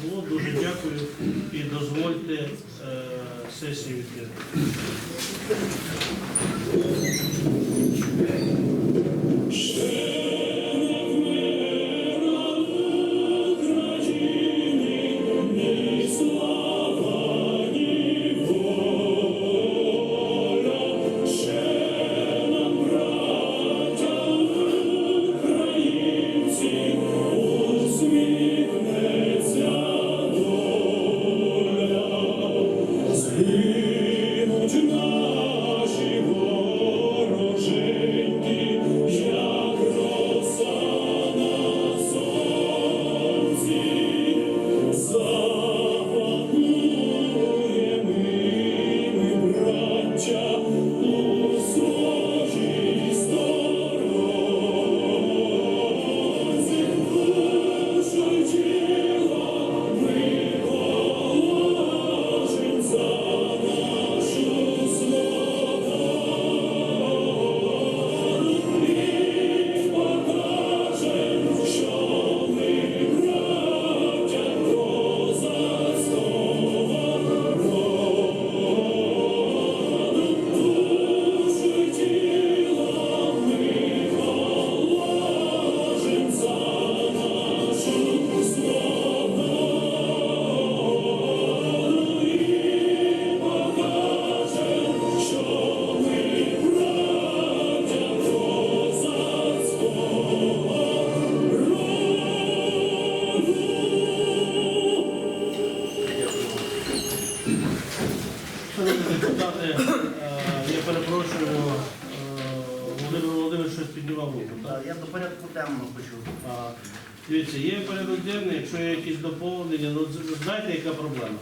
що було. Дуже дякую і дозвольте е, сесію відкрити. Доповнення, ну знаєте, яка проблема?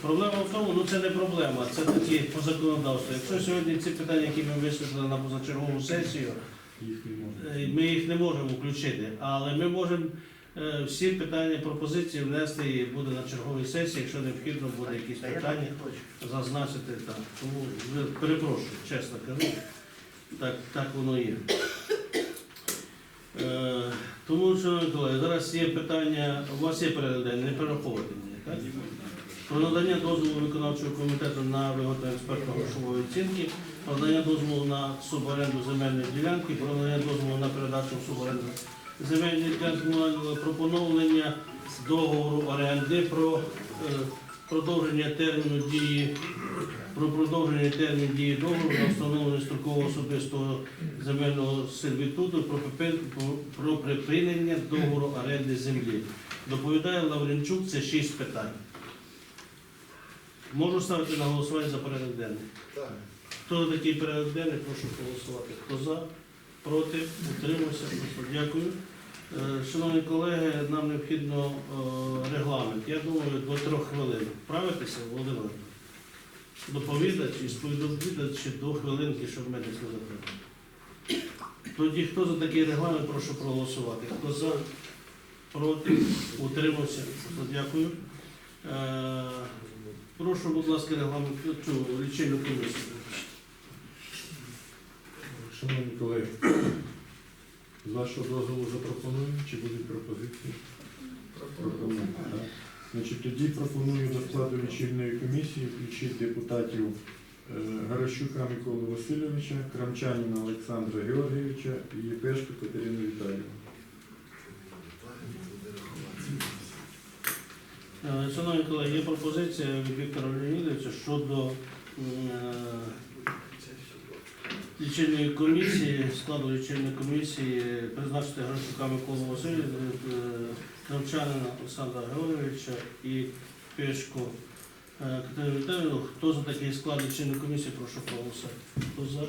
Проблема в тому, ну це не проблема, це такі по законодавству. Якщо сьогодні ці питання, які ми висвітлили на позачергову сесію, е, ми їх не можемо включити, але ми можемо е, всі питання, пропозиції внести і буде на черговій сесії, якщо необхідно буде якісь питання зазначити так. Тому перепрошую, чесно кажу, так, так воно є. Е, тому, шановні колеги, зараз є питання, у вас є денний, не перераховувати мені, так? Про надання дозволу виконавчого комітету на виготовлення експертно-грошової оцінки, про надання дозволу на суборенду земельної ділянки, про надання дозволу на передачу в суборенду земельної ділянки, про договору оренди, про е, продовження терміну дії про продовження терміну дії договору на встановлення строкового особистого земельного сервітуту про, припинення договору оренди землі. Доповідає Лавренчук, це шість питань. Можу ставити на голосування за порядок денний. Хто за такий порядок денний, прошу голосувати. Хто за, проти, утримався. Просто Дякую. Е, Шановні колеги, нам необхідно е, регламент. Я думаю, до трьох хвилин. Правитеся, Володимир? Доповідач і сповідовідач до хвилинки, щоб мене не закрити. Тоді хто за такий регламент, прошу проголосувати. Хто за, проти, утримався. Дякую. Е, Прошу, будь ласка, регламент цю лічильну комісію. Шановні колеги, з вашого дозволу запропоную, чи будуть пропозиції? Пропоную. так. Значить, тоді пропоную до складу лічильної комісії включити депутатів е, Гаращука Миколу Васильовича, Крамчанина Олександра Георгійовича і Єпешку Катерину Віталіївну. Е, Шановні колеги, є пропозиція від Віктора Леонідовича щодо е, лічильної комісії, складу лічильної комісії призначити Грищука Миколу Васильовича, Кравчанина Олександра Георгійовича і Пешко е, Катерину Віталіївну. Хто за такий склад лічильної комісії, прошу проголосувати. Хто за?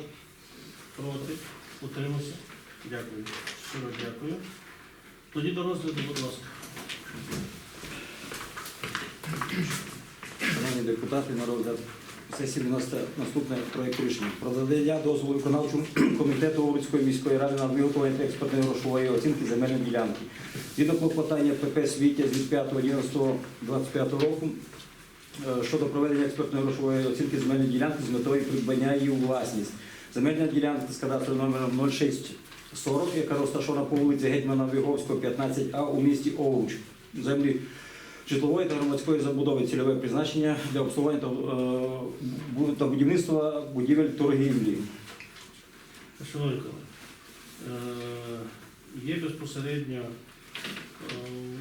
Проти? Утримався? Дякую. Щиро дякую. Тоді до розгляду, будь ласка. Шановні депутати, на розгляд сесії виноситься наступний проєкт рішення. Про надання дозволу виконавчому комітету Овруцької міської ради на виготовлення експертної грошової оцінки земельної ділянки. Згідно клопотання ПП «Свіття» від 5.11.25 року е, щодо проведення експертної грошової оцінки земельної ділянки з метою придбання її у власність. Земельна ділянка з кадастровим номером 0640, яка розташована по вулиці Гетьмана Виговського, 15А у місті Овруч. Землі житлової та громадської забудови цільове призначення для обслуговування та, е, та будівництва будівель торгівлі. Шановні колеги, е, є безпосередньо е,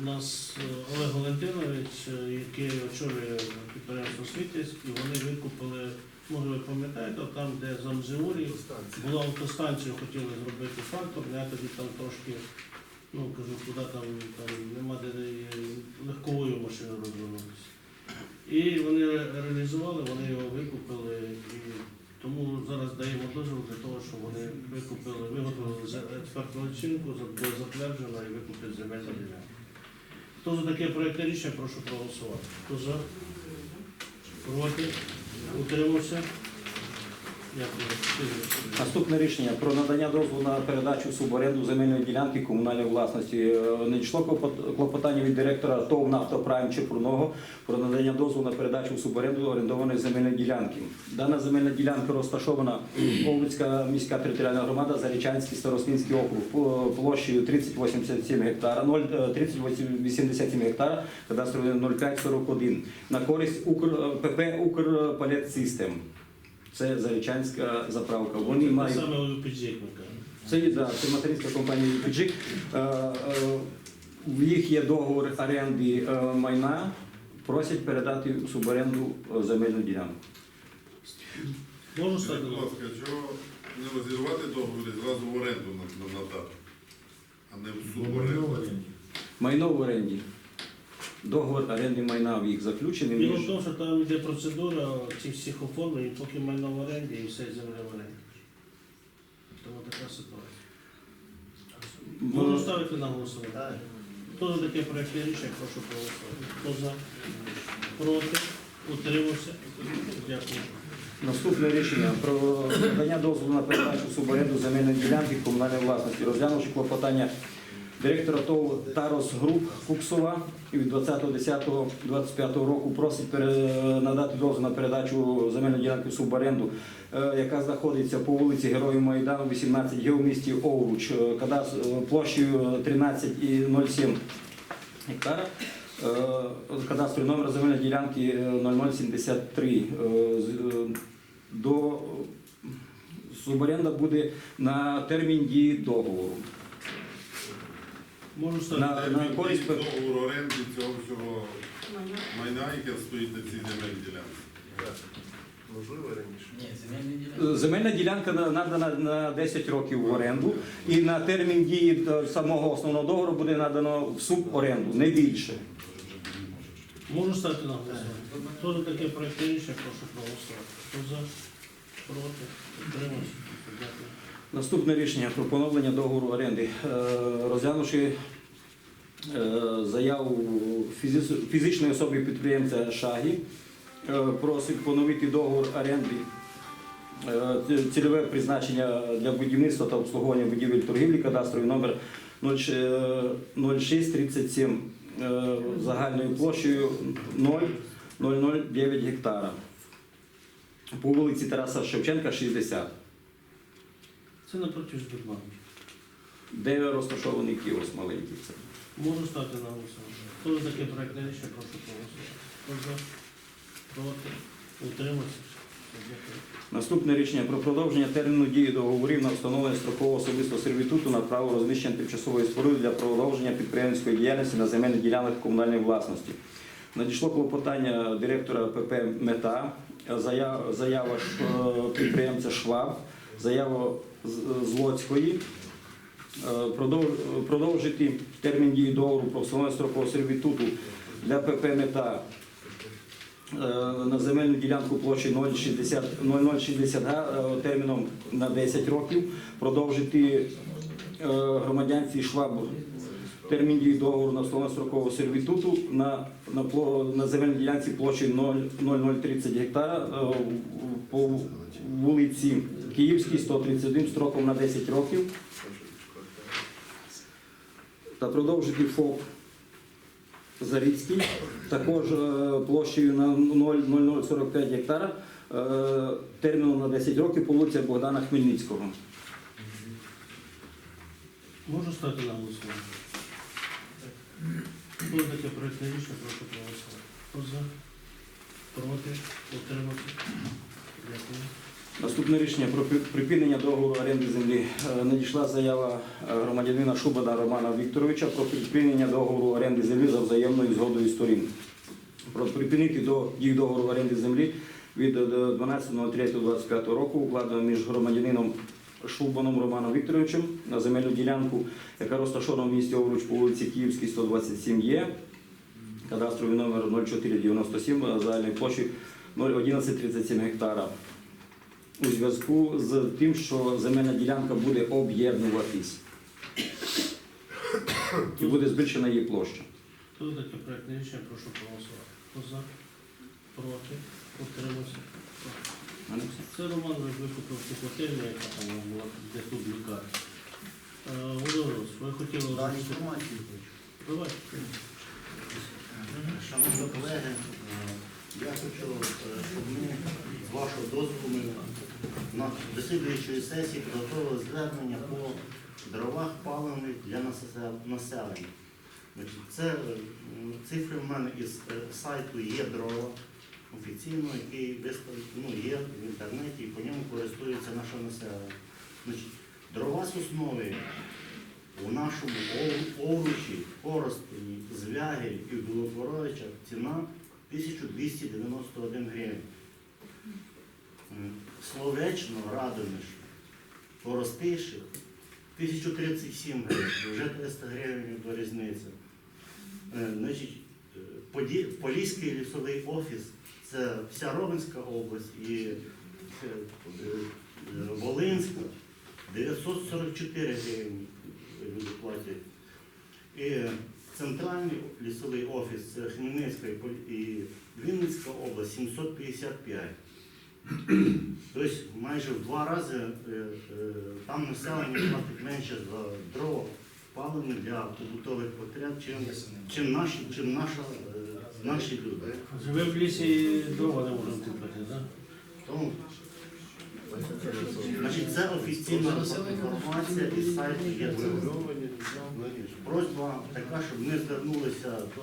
у нас Олег Валентинович, який очолює підприємство «Світязь», і вони викупили, може ви пам'ятаєте, там, де Замзеурі, була автостанція, хотіли зробити фактор, я тоді там трошки, ну кажу, куди там, там нема де легковою машиною розвернутися. І вони реалізували, вони його викупили і тому зараз даємо дозвіл для того, щоб вони викупили, виготовили експертну оцінку, за- буде затверджено і викупити земельну ділянку. Хто за таке проєкт рішення, прошу проголосувати. Хто за? Проти? Утримався? Наступне рішення про надання дозволу на передачу в суборенду земельної ділянки комунальної власності. Е, Надійшло клопот- клопотання від директора ТОВ «Нафтопрайм» Чепурного про надання дозволу на передачу суборенду орендованої земельної ділянки. Дана земельна ділянка розташована Овруцька міська територіальна громада, Зарічанський старостинський округ площею 3087 гектара, 0, е, 3087 гектара, кадастровий 0541 на користь Укр, ПП «Укрпалетсистем». Це Зарічанська заправка. Вони мають саме це є да, це материнська компанія UPG. Е, е, В їх є договор оренди е, майна. Просять передати в суборенду земельну ділянку. Можу стати Будь ласка, чого не розірвати договір і зразу в оренду на- на- надати, а не в суборенду? Майно в оренді. Договор оренди майна в їх заключений. Діло в тому, що там йде процедура цих всіх оформлень, поки майно в оренді і все земля в оренді. Тому така ситуація. Можу ставити на голосування. Хто за таке проєкт рішення, прошу проголосувати. Хто за? Проти? Утримався? Дякую. Наступне рішення про надання дозволу на передачу суборенду земельної ділянки комунальної власності, розглянувши клопотання директора ТОВ Тарос Груп Фуксова і від 20.10.25 року просить надати дозвіл на передачу земельної ділянки в суборенду, е, яка знаходиться по вулиці Героїв Майдану, 18 ге у місті Овруч, е, е, площею 13,07 гектара. Кадастровий номер земельної ділянки е, 0073. Е, з- е, До суборенда буде на термін дії договору. Можу На- ставити. на користь пер- договор оренди цього всього майна, яке стоїть на цій земельній ділянці. Е, Земельна ділянка на- надана на 10 років в оренду, і на термін дії е, самого основного договору буде надано в суборенду, не більше. Можу ставити на голосування. Хто за таке проєкт рішення, прошу проголосувати. Хто за? Проти? Утримався? Наступне рішення про поновлення договору оренди. Е, Розглянувши е, заяву фізичної особи підприємця Шагі, е, просить поновити договор оренди. Цільове призначення для будівництва та обслуговування будівель торгівлі, кадастровий номер 0637 е, загальною площею 0,009 гектара. По вулиці Тараса Шевченка, 60. Це напроти Збірбанку. Де розташований кіоск маленький. Це. Можу ставити на голосування. Хто за таке проєкт рішення, прошу проголосувати. Хто за? Проти? Утримався? Дякую. Наступне рішення про продовження терміну дії договорів на встановлення строкового особистого сервітуту на право розміщення тимчасової споруди для продовження підприємницької діяльності на земельних ділянках комунальної власності. Надійшло клопотання директора ПП Мета, заява, заява Ш- е, підприємця Шваб, заява Злоцької. Е, Продовжити термін дії договору про встановлення строкового сервітуту для ПП Мета е, на земельну ділянку площі 0,60 0060 га е, терміном на 10 років, продовжити громадянці Шваб термін дії договору на встановлення строкового сервітуту на, на, на земельній ділянці площі 0,0030 гектара по вулиці Київській 131 строком на 10 років та продовжити ФОП Зарицький, також е, площею на 0,0045 гектара, е, терміном на 10 років по вулиці Богдана Хмельницького. Можу стати на голосування. Хто таке проєктне рішення, прошу проголосувати. Хто? Проти? Утримався? Дякую. Наступне рішення про припинення договору оренди землі. Е, Надійшла заява е, громадянина Шубада Романа Вікторовича про припинення договору оренди землі за взаємною згодою сторін. Про припинити до їх договору оренди землі від е, 12.03.25 року укладено між громадянином Шубаном Романом Вікторовичем на земельну ділянку, яка розташована в місті Овруч по вулиці Київській, 127 є. Кадастровий номер 0497 е, загальної площі 01137 гектара у зв'язку з тим, що земельна ділянка буде об'єднуватись і буде збільшена її площа. Хто за таке проєктне рішення, прошу проголосувати. Хто за? Проти? Утримався? Це Роман викупив цю котельню, яка там була, де тут лікарня. Е, Володимир, ви хотіли Далі озвучити? інформацію хочу. Давай. Шановні колеги, я хочу, е, щоб ми з вашого дозволу на дослідуючої сесії підготовили звернення по дровах паливних для населення. Це е, цифри в мене із е, сайту є дрова офіційно, який ну, є в інтернеті і по ньому користується наше населення. Значить, дрова соснові у нашому Ов- Овручі, Коростені, Звягелі і Білопоровичах ціна 1291 гривень. Словечно, Радомиш, Коростиші 1037 гривень, вже 300 гривень до різниця. Е, Значить, е, Поліський лісовий офіс це вся Ровенська область і е, Волинська 944 гривні люди платять. Центральний лісовий офіс це Хмельницька і Вінницька область 755. Тобто майже в два рази е, е, там населення платить менше за дрова паливні для побутових потреб, чим, чим, наші, чим наша, е, наші люди. Ви в лісі дрова не можемо купити, так? Тому, значить, це офіційна інформація із сайту є. Просьба така, щоб ми звернулися до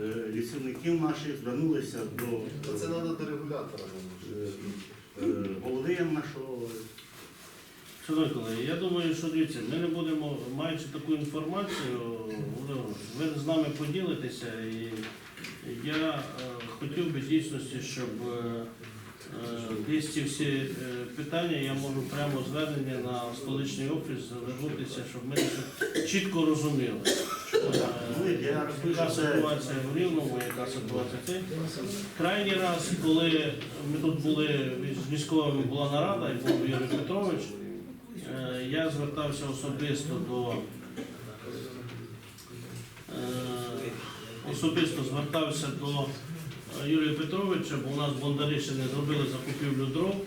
е, лісівників наших, звернулися до Це треба до регулятора. е, е, голови нашого. Шановні колеги, я думаю, що дивіться, ми не будемо, маючи таку інформацію, ви з нами поділитеся, і я хотів би дійсності, щоб е, е, всі е, питання я можу прямо звернення на столичний офіс звернутися, щоб ми це чітко розуміли. Е, Ну, розумію, Яка ситуація в Рівному, яка ситуація це. Крайній раз, коли ми тут були з військовими була нарада, і був Юрій Петрович, е, я звертався особисто до е, особисто звертався до е, Юрія Петровича, бо у нас бондари ще не зробили закупівлю дров.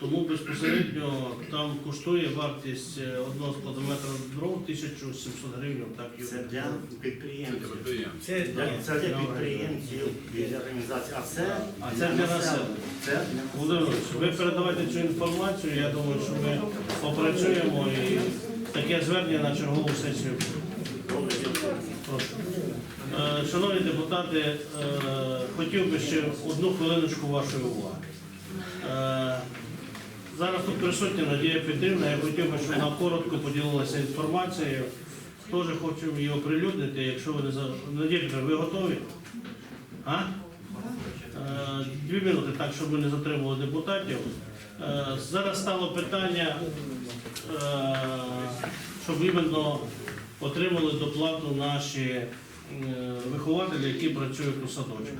Тому безпосередньо там коштує вартість е, одного складометра дров 1700 гривень. Так, Юрій Це для підприємців. Це Для, це для підприємців і для організацій. А це, А це для населення. Це ви передавайте цю інформацію. Я думаю, що ми попрацюємо і таке звернення на чергову сесію. Прошу. Е, Шановні депутати, е, хотів би ще одну хвилиночку вашої уваги. Е, Зараз тут присутня Надія Петрівна. Я хотів би, щоб вона коротко поділилася інформацією. Теж хочу її оприлюднити, якщо ви не за Надія ви готові? А? Е, Дві минути, так, щоб ми не затримували депутатів. Е, Зараз стало питання, щоб іменно отримали доплату наші вихователі, які працюють у садочках.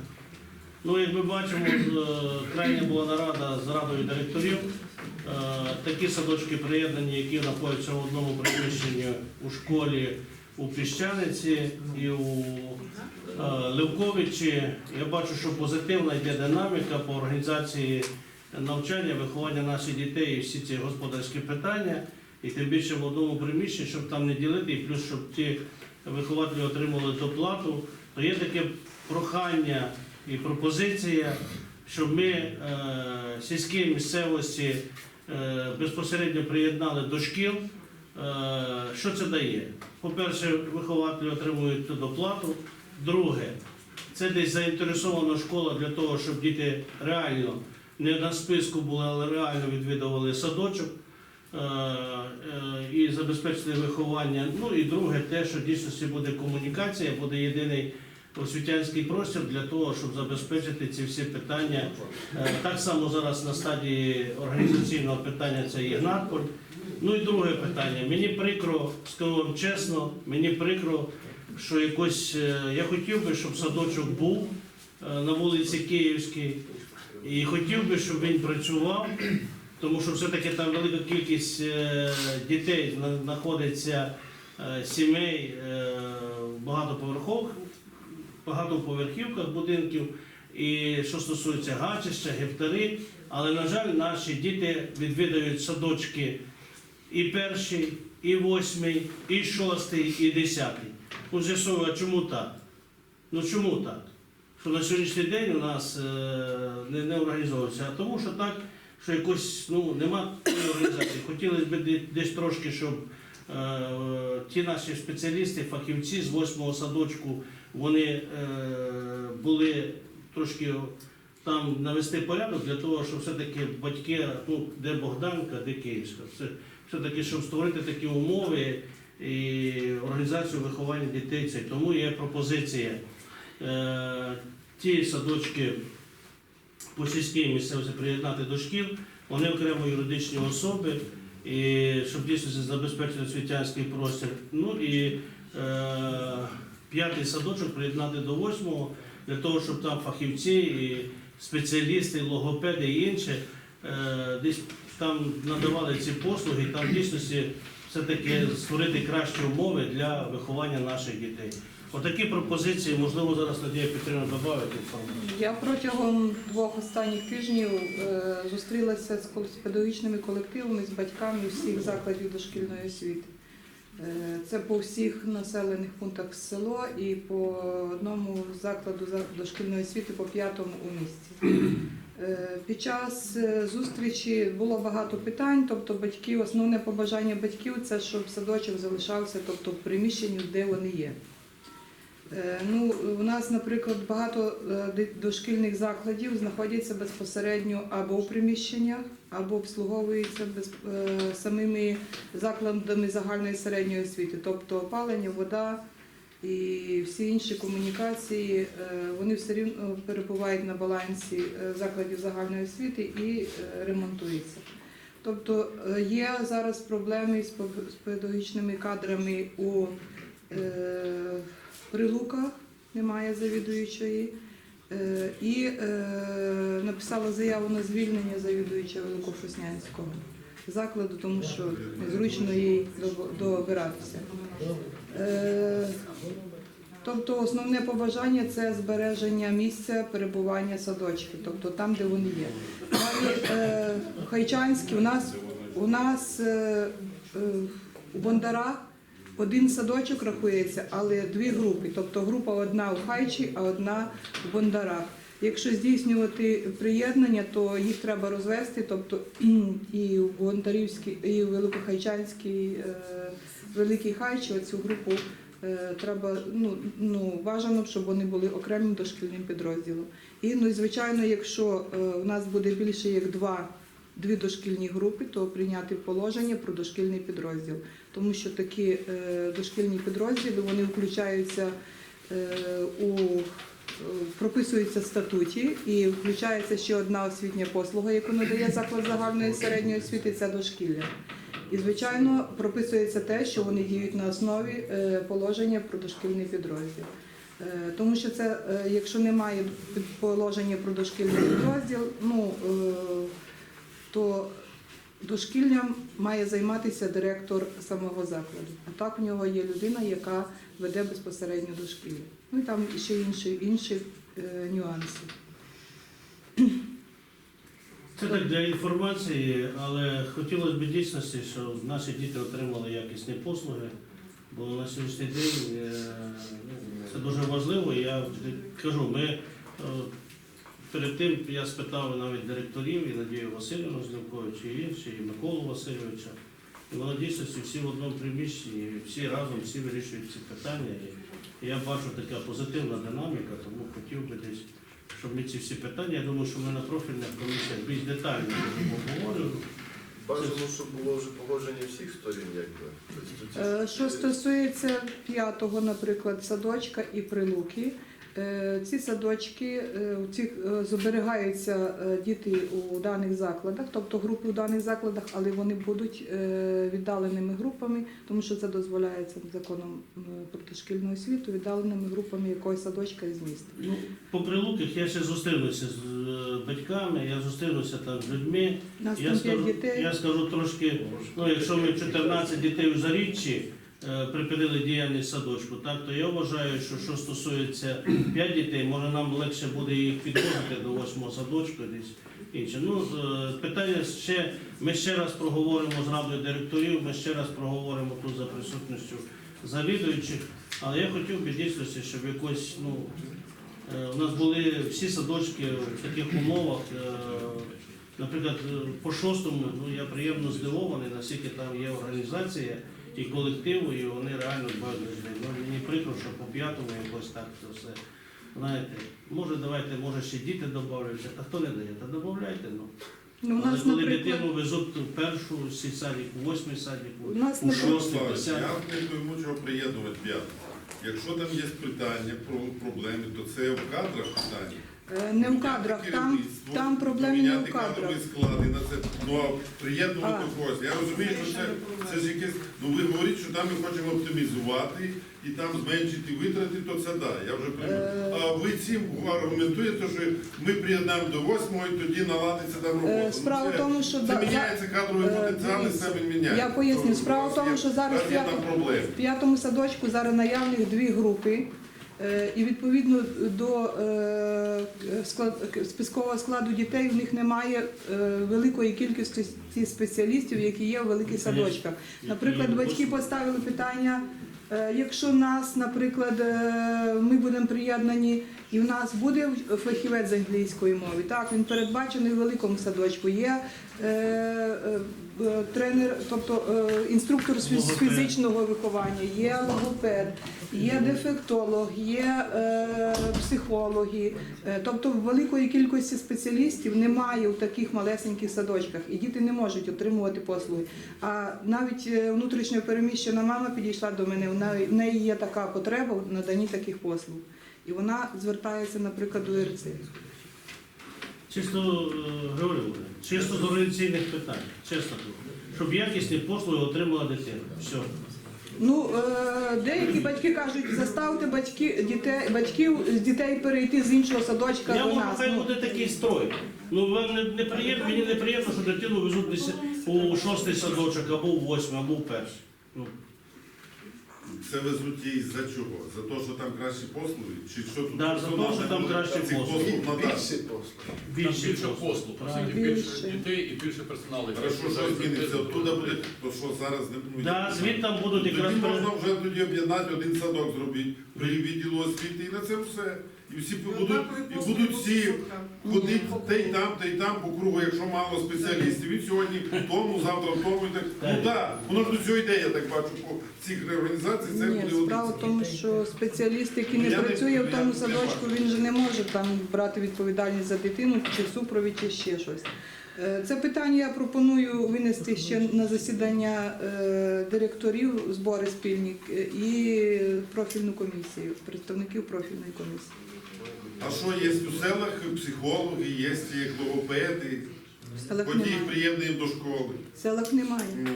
Ну, як ми бачимо, з- крайня була нарада з радою директорів. Е, Такі садочки приєднані, які знаходяться в одному приміщенні у школі у Піщаниці і у е, Левковичі. Я бачу, що позитивна йде динаміка по організації навчання, виховання наших дітей і всі ці господарські питання. І тим більше в одному приміщенні, щоб там не ділити, і плюс, щоб ті вихователі отримали доплату, то є таке прохання і пропозиція, щоб ми е, сільські місцевості е, безпосередньо приєднали до шкіл. Е, Що це дає? По-перше, вихователі отримують доплату. Друге, це десь заінтересована школа для того, щоб діти реально не на списку були, але реально відвідували садочок е, е, і забезпечили виховання. Ну і друге, те, що дійсності буде комунікація, буде єдиний освітянський простір для того, щоб забезпечити ці всі питання. Е, Так само зараз на стадії організаційного питання це є надполь. Ну і друге питання. Мені прикро, скажу вам чесно, мені прикро, що якось е, я хотів би, щоб садочок був е, на вулиці Київській, і хотів би, щоб він працював, тому що все-таки там велика кількість дітей знаходиться сімей багатоповерхових, багатоповерхівках будинків. І що стосується гачища, гектари, але на жаль, наші діти відвідають садочки і перший, і восьмий, і шостий, і десятий. З'ясовую, а чому так? Ну чому так? Що на сьогоднішній день у нас е, не, не організовується, а тому, що так, що якось ну, нема організації. Хотілося б десь трошки, щоб е, ті наші спеціалісти, фахівці з восьмого садочку, вони е, були трошки там навести порядок для того, щоб все-таки батьки, ну, де Богданка, де Київська, все, все-таки, щоб створити такі умови і організацію виховання дітей. Це. Тому є пропозиція е, ті садочки по сільській місцевості приєднати до шкіл, вони окремо юридичні особи, і щоб дійсно забезпечити освітянський простір. Ну і е, п'ятий садочок приєднати до восьмого, для того, щоб там фахівці і спеціалісти, логопеди і інші е, десь там надавали ці послуги, і там в дійсності все-таки створити кращі умови для виховання наших дітей. Отакі пропозиції, можливо, зараз Надія Петрівна інформацію. Я протягом двох останніх тижнів е, зустрілася з педагогічними колективами, з батьками всіх закладів дошкільної освіти. Е, Це по всіх населених пунктах село і по одному закладу дошкільної освіти по п'ятому у місті. Е, Під час е, зустрічі було багато питань, тобто батьки, основне побажання батьків це щоб садочок залишався тобто, в приміщенні, де вони є. Е, Ну, у нас, наприклад, багато е, дошкільних закладів знаходяться безпосередньо або в приміщеннях, або обслуговуються без, е, самими закладами загальної середньої освіти, тобто опалення, вода і всі інші комунікації, вони все рівно перебувають на балансі закладів загальної освіти і ремонтуються. Тобто є зараз проблеми з педагогічними кадрами у Прилуках, немає завідуючої. Е, І е, написала заяву на звільнення завідуюча Великофроснянського закладу, тому що незручно їй добиратися. Е, Тобто основне побажання це збереження місця перебування садочків, тобто там, де вони є. Далі Хайчанський у нас у нас у Бондарах один садочок рахується, але дві групи. Тобто група одна у Хайчі, а одна у Бондарах. Якщо здійснювати приєднання, то їх треба розвести, тобто і у Бондарівській, і у Великохайчанській е, Великій Хайчі оцю групу е, треба ну, ну бажано, щоб вони були окремим дошкільним підрозділом. І ну, звичайно, якщо е, у нас буде більше як два. Дві дошкільні групи, то прийняти положення про дошкільний підрозділ, тому що такі е, дошкільні підрозділи вони включаються е, у е, прописуються в статуті і включається ще одна освітня послуга, яку надає заклад загальної середньої освіти, це дошкілля. І, звичайно, прописується те, що вони діють на основі положення про дошкільний підрозділ. Тому що це, якщо немає положення про дошкільний підрозділ, ну то дошкіллям має займатися директор самого закладу. А так в нього є людина, яка веде безпосередньо дошкілля. Ну і там ще інші, інші е, нюанси. Це так для інформації, але хотілося б дійсності, щоб наші діти отримали якісні послуги, бо на сьогоднішній день е, ну, це дуже важливо. Я кажу, ми е, перед тим я спитав навіть директорів і Надію Васильівну Зливкович, і інші, і Миколу Васильовича. І воно дійсно всі в одному приміщенні, і всі разом всі вирішують ці питання. І я бачу така позитивна динаміка, тому хотів би десь, щоб ми ці всі питання, я думаю, що ми на профільних комісіях більш детально обговорювати. Бажано, щоб було вже погодження всіх сторін, якби. Тобто Е, Що стосується п'ятого, наприклад, садочка і прилуки, ці садочки е, у цих е, зберігаються е, діти у даних закладах, тобто групи у даних закладах, але вони будуть е, віддаленими групами, тому що це дозволяється законом е, про дошкільну освіту, віддаленими групами якогось садочка із міста. Ну, по прилуках я ще зустрінуся з е, батьками, я зустрінуся там з людьми. Нас Я скажу, дітей. я скажу трошки, ну якщо ми 14 дітей у заріччі е, припинили діяльність садочку, так то я вважаю, що що стосується 5 дітей, може нам легше буде їх підвозити до 8 садочку десь інше. Ну е, питання ще ми ще раз проговоримо з радою директорів, ми ще раз проговоримо тут за присутністю завідуючих. Але я хотів би дійсності, щоб якось ну. Е, У нас були всі садочки в таких умовах. Е, Наприклад, е, по шостому ну, я приємно здивований, наскільки там є організація і колективу, і вони реально дбають людей. Ну, мені прикро, що по п'ятому якось так це все. Знаєте, може давайте, може ще діти додаються, а хто не дає, та додавайте. Ну. Ну, у Але нас, коли наприклад, дитину везуть в першу сі- садик, у восьмий садик, у нас, у наприклад, шостий, Слава, десятий. Я не пойму, чого приєднувати п'яту. Якщо там є питання про проблеми, то це в кадрах питання. Е, не в кадрах, там, там проблеми не в кадрах. кадровий склад і на це ну а приєднувати когось. Я розумію, що це, це ж якесь. Ну ви говорите, що там ми хочемо оптимізувати і там зменшити витрати, то це да, я вже прийму. Е. А ви цим аргументуєте, що ми приєднаємо до восьмого і тоді наладиться там робота. Е, Ну, Справа в тому, що це міняється кадровий потенціал і дивіться, себе міняє. я поясню. Справа в тому, що зараз. В п'ятому садочку зараз наявних дві групи, і відповідно до е, спискового складу дітей в них немає е, великої кількості ці спеціалістів, які є в великих садочках. Наприклад, батьки поставили питання. е, Якщо нас, наприклад, е, ми будемо приєднані, і в нас буде фахівець з англійської мови, так він передбачений в великому садочку. Є е, е, е, тренер, тобто е, інструктор з фізичного виховання, є логопед, є дефектолог, є е, психологи. Е, тобто великої кількості спеціалістів немає у таких малесеньких садочках, і діти не можуть отримувати послуги. А навіть е, внутрішньо переміщена мама підійшла до мене. Неї- в неї є така потреба в наданні таких послуг. І вона звертається, наприклад, до РЦ. Чисто е, Григорій чисто з організаційних питань, чесно. Щоб якісні послуги отримала дитина. Все. Ну, е, деякі батьки кажуть, заставте батьки, дітей, батьків з дітей перейти з іншого садочка Я до можу, нас. хай Ну, буде такий строй. Ну вам не, не приємно, мені не приємно, що дитину везуть десь у шостий садочок, або в восьмий, або в перший. Ну, Це везуть її за чого? За те, що там кращі послуги? Чи що тут Да, за те, що там кращі послуги. Більше послуг надати? послуг більше більше послуг. оскільки Більше. дітей і більше персоналу. Хорошо, що зміниться, оттуда буде, то що зараз не буде. Да, звідти там будуть якраз Тоді можна вже тоді об'єднати один садок зробити при відділу освіти і на це все. І всі будуть, і будуть всі ходити те й там, те й там по кругу, якщо мало спеціалістів. І сьогодні в тому, завтра в тому. І так. Ну так, воно ж до цього йде, я так бачу, по цих реорганізацій, це буде один справа в тому, що спеціаліст, який не Я не- працює я в тому не садочку, бачу. він же не може там брати відповідальність за дитину, чи супровід, чи ще щось. Е, Це питання я пропоную винести ще на засідання е, директорів збори спільні е, і профільну комісію, представників профільної комісії. А що є у селах психологи, є логопеди, селах ході їх немає. приєднуємо до школи. В селах немає. Ну,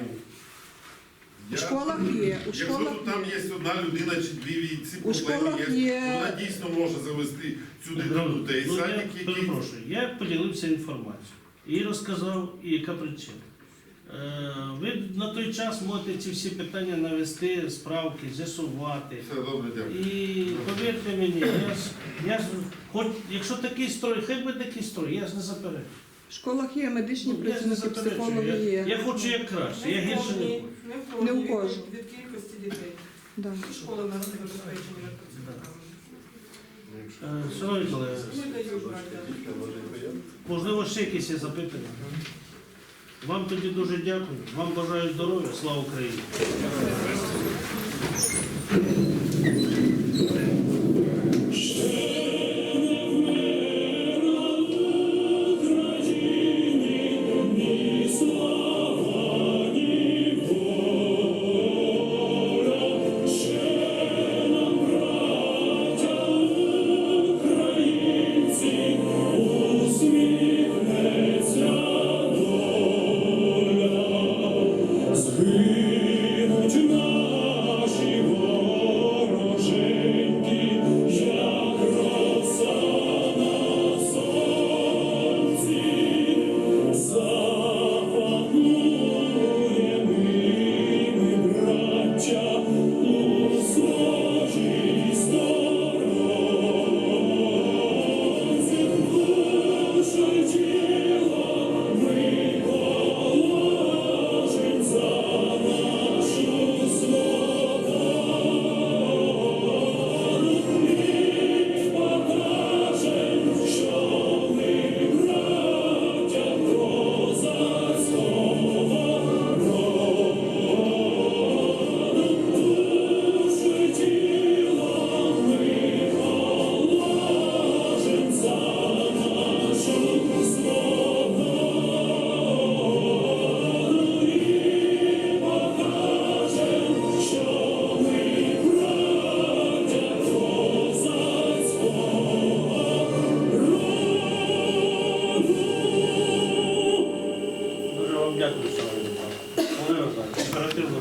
У я- школах є. У Якщо школах тут там є. є одна людина чи дві і ці У проблеми школах є, є- вона дійсно може завести цю дитину в той Ну, я садик, який перепрошую, я поділився інформацією і розказав, і яка причина. Е, Ви на той час можете ці всі питання навести, справки, з'ясувати. все добре, дякую. І повірте мені, я ж, я ж, хоч якщо такий строй, хай би такий строй, я ж не заперечую. В школах є медичні Ну, я ж не працівники, заперечую. психологи Я, є. я хочу як краще, я гірше не хочу. Не у кожного. від кількості дітей. Да. Школи у нас не забезпечені наркотиками. Е, Шановні колеги, Не дають брати. можливо, ще якісь є запитання. Вам тоді дуже дякую. Вам бажаю здоров'я. Слава Україні!